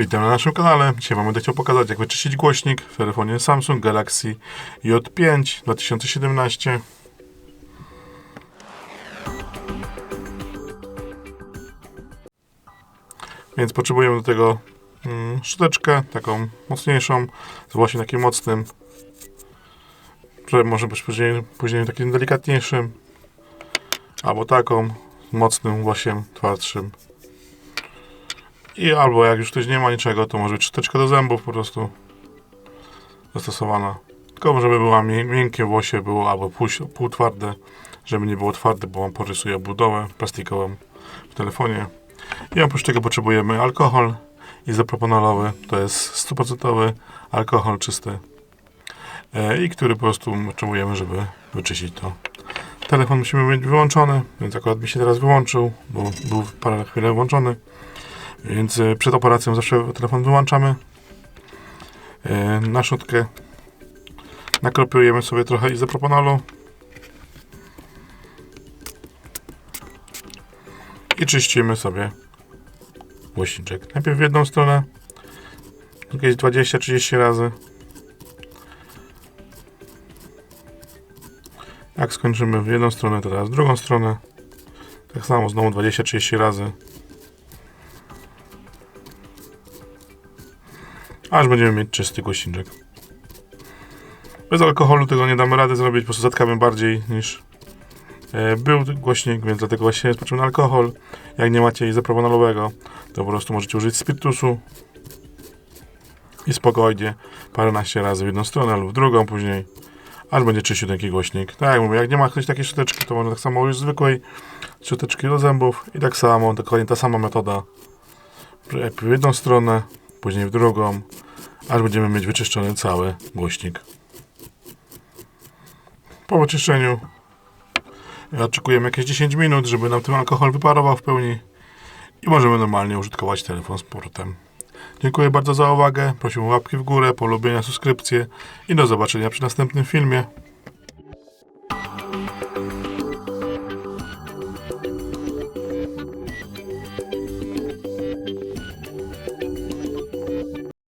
Witam na naszym kanale. Dzisiaj Wam będę chciał pokazać, jak wyczyścić głośnik w telefonie Samsung Galaxy J5 2017. Więc potrzebujemy do tego mm, szczoteczkę, taką mocniejszą, z właśnie takim mocnym, że może być później, później takim delikatniejszym, albo taką, mocnym, właśnie twardszym. I albo jak już ktoś nie ma niczego, to może być do zębów po prostu zastosowana. Tylko żeby była mi- miękkie włosie było albo pół, półtwarde, żeby nie było twarde, bo on porysuje budowę plastikową w telefonie. I oprócz tego potrzebujemy alkohol izopropanolowy, to jest 100% alkohol czysty e, i który po prostu potrzebujemy, żeby wyczyścić to. Telefon musimy mieć wyłączony, więc akurat mi się teraz wyłączył, bo był parę chwilę włączony. Więc e, przed operacją zawsze telefon wyłączamy. E, Na szutkę nakropiujemy sobie trochę izopropanolu. I czyścimy sobie głośniczek. Najpierw w jedną stronę, jakieś 20-30 razy. Jak skończymy w jedną stronę, to teraz w drugą stronę. Tak samo znowu 20-30 razy. Aż będziemy mieć czysty głośniczek. Bez alkoholu tego nie damy rady zrobić, po prostu zatkamy bardziej niż e, był głośnik, więc dlatego właśnie jest potrzebny alkohol. Jak nie macie izopropanolowego, to po prostu możecie użyć spirytusu i spokojnie paręnaście razy w jedną stronę lub w drugą później, aż będzie czyścił taki głośnik. Tak jak mówię, jak nie ma ktoś takiej szczoteczki, to można tak samo użyć zwykłej szczoteczki do zębów i tak samo, dokładnie ta sama metoda. W jedną stronę, później w drugą, aż będziemy mieć wyczyszczony cały głośnik. Po wyczyszczeniu oczekujemy jakieś 10 minut, żeby nam ten alkohol wyparował w pełni i możemy normalnie użytkować telefon z powrotem. Dziękuję bardzo za uwagę, prosiłbym o łapki w górę, polubienia, subskrypcje i do zobaczenia przy następnym filmie.